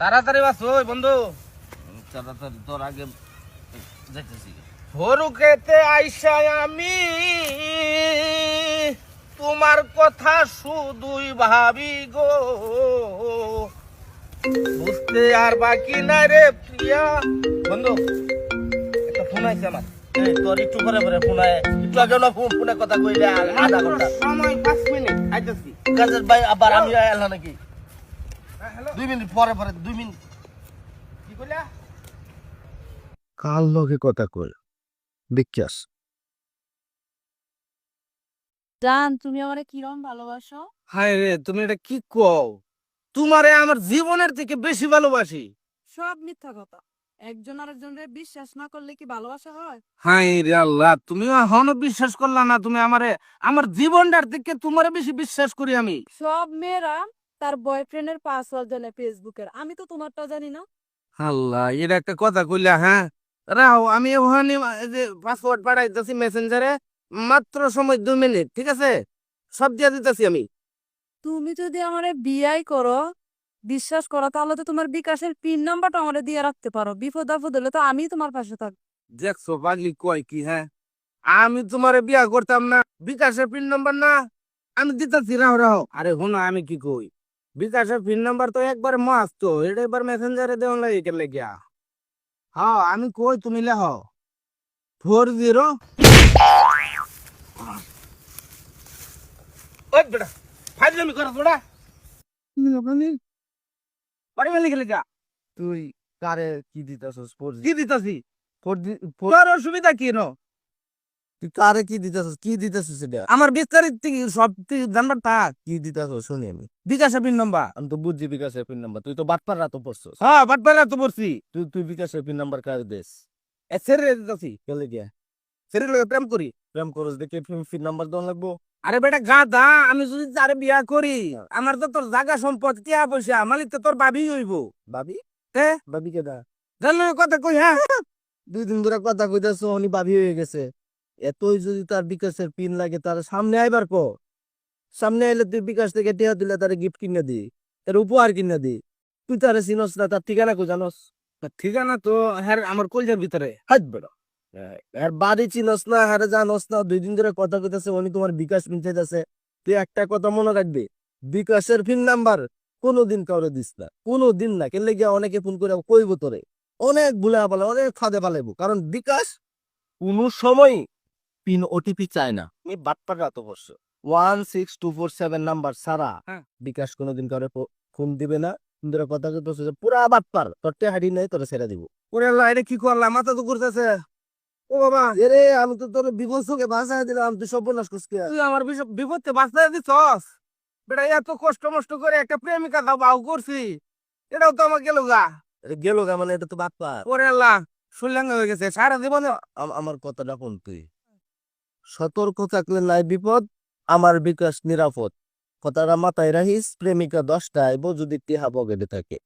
তাড়াতাড়ি বাস ওই বন্ধু। তাড়াতাড়ি তোর আগে যাইতেছি। আইসা আমি তোমার কথা শুধুই ভাবি গো। বুঝতে আর বাকি না রে প্রিয়া। বন্ধু একটা ফোন আইছে আমার। এই তোর একটু পরে পরে ফোন আয়। একটু আগে না ফোন ফোনে কথা কইলে আধা ঘণ্টা। সময় পাঁচ মিনিট আইতেছি। কাজের ভাই আবার আমি এলাম নাকি? দুই মিনিট পরে পরে দুই মিনিট। কি কইলা? কার লগে কথা কই দেখিয়াস জান তুমি আমারে কিরম ভালোবাসো? হায় রে তুমি এটা কি কও? তোমারে আমার জীবনের থেকে বেশি ভালোবাসি। সব মিথ্যা কথা। একজন আরেকজনের বিশ্বাস না করলে কি ভালোবাসা হয়? হাই রে আল্লাহ তুমি এখনও বিশ্বাস করলা না তুমি আমারে আমার জীবনটার থেকে তোমারে বেশি বিশ্বাস করি আমি। সব মেয়েরা তার বয়ফ্রেন্ডের পাসওয়ার্ড জানে ফেসবুকের আমি তো তোমারটা জানি না। আল্লাহ এটা একটা কথা কইলা হ্যাঁ? রাও আমি ওখানে যে পাসওয়ার্ড পাঠাইতেছি মেসেঞ্জারে মাত্র সময় দুই মিনিট ঠিক আছে? সব দিয়ে দিতেছি আমি। তুমি যদি আমারে বিয়াই করো বিশ্বাস করো তাহলে তো তোমার বিকাশের পিন নাম্বারটা আমারে দিয়ে রাখতে পারো। বিপদ আপদ হলে তো আমি তোমার পাশে থাকব দেখছ পাগলি কয় কি হ্যাঁ? আমি তোমারে বিয়া করতাম না বিকাশের পিন নাম্বার না। আমি দিতেছি রাও রাও। আরে শোনো আমি কি কই? বিকাশের পিন নাম্বার তো একবার মস্ত এটা এবার মেসেঞ্জারে দেওয়া লাগে কেন গিয়া হ্যাঁ আমি কই তুমি লেহ? ফোর জিরো ফাইজলামি করো তোরা। বাড়ি মেলে গেলে যা তুই কারে কি দিতাছস ফোর কি দিতাছি? ফোর তোর অসুবিধা কি নো কারে কি দিতাছস? কি দিতাছস এটা? আমার বিস্তারিত সব জানবার থাক। কি দিতাছস? শুনি আমি। বিকাশের পিন নাম্বার। আমি তো বুঝছি বিকাশের পিন নাম্বার। তুই তো বাটপার রাত পড়ছস। হ্যাঁ বাটপাড়া তো পড়ছি। তুই তুই বিকাশের পিন নাম্বার কারে দেস? এ ছেড়ে দিতেছি। দিয়া ছেড়ে লগে প্রেম করি। প্রেম করস দেখে পিন নাম্বার দন লাগবো। আরে বেটা গাধা আমি যদি তারে বিয়া করি আমার তো তোর জায়গা সম্পদ টিয়া পয়সা মালিক তো তোর ভাবি হইব। ভাবি তে? ভাবি কেডা? জানো কথা কই হ্যাঁ? দুই দিন ধরে কথা কইতাছ উনি ভাবি হয়ে গেছে। এতই যদি তার বিকাশের পিন লাগে তার সামনে আইবার কো সামনে আইলে তুই বিকাশ থেকে টিয়া দিলে তার গিফট কিনে দি তার উপহার কিনে দি। তুই তারে চিনস না তার ঠিকানা কো জানস। ঠিকানা তো হ্যাঁ আমার কলজার ভিতরে। হাত বেড়া। আর বাড়ি চিনস না হারে জানস না দুই দিন ধরে কথা কইতাছে উনি তোমার বিকাশ পিন চাইতাছে। তুই একটা কথা মনে রাখবি বিকাশের পিন নাম্বার কোনোদিন কাউরে দিস না কোনোদিন না। কেন গিয়া অনেকে ফোন করে কইব তোরে। অনেক ভুলে পালে অনেক ফাঁদে পালাইব কারণ বিকাশ কোনো সময় পিন ওটিপি চায় না। আমি বাটপার রাত অবশ্য। One six two four seven number সারা হ্যাঁ। বিকাশ কোনোদিন কাউরে ফো- ফোন দিবে না। সুন্দর কথা পুরা বাটপার নাই তোরে ছেড়ে দিব। ওরে আল্লাহ এটা কি করলাম মাথা তো করতেছে ও বাবা। এরে আমি তো তোর বিপদ চোখে বাঁচাই দিলাম তুই সর্বনাশ করছিস তুই আমার বিপদে বাঁচাই দিছস? বেটা এত কষ্ট মষ্ট করে একটা প্রেমিকা দাও বাউ করছি। এটাও তো আমার গেল গা। গেল গা মানে এটা তো বাটপার ওরে আল্লাহ শুনলাঙ্গা হয়ে গেছে। সারা জীবনে আম- আমার কথাটা কোন তুই। সতর্ক থাকলে নাই বিপদ, আমার বিকাশ নিরাপদ। কথাটা মাথায় রাখিস, প্রেমিকা দশটা আইব যদি টিহা পকেটে থাকে।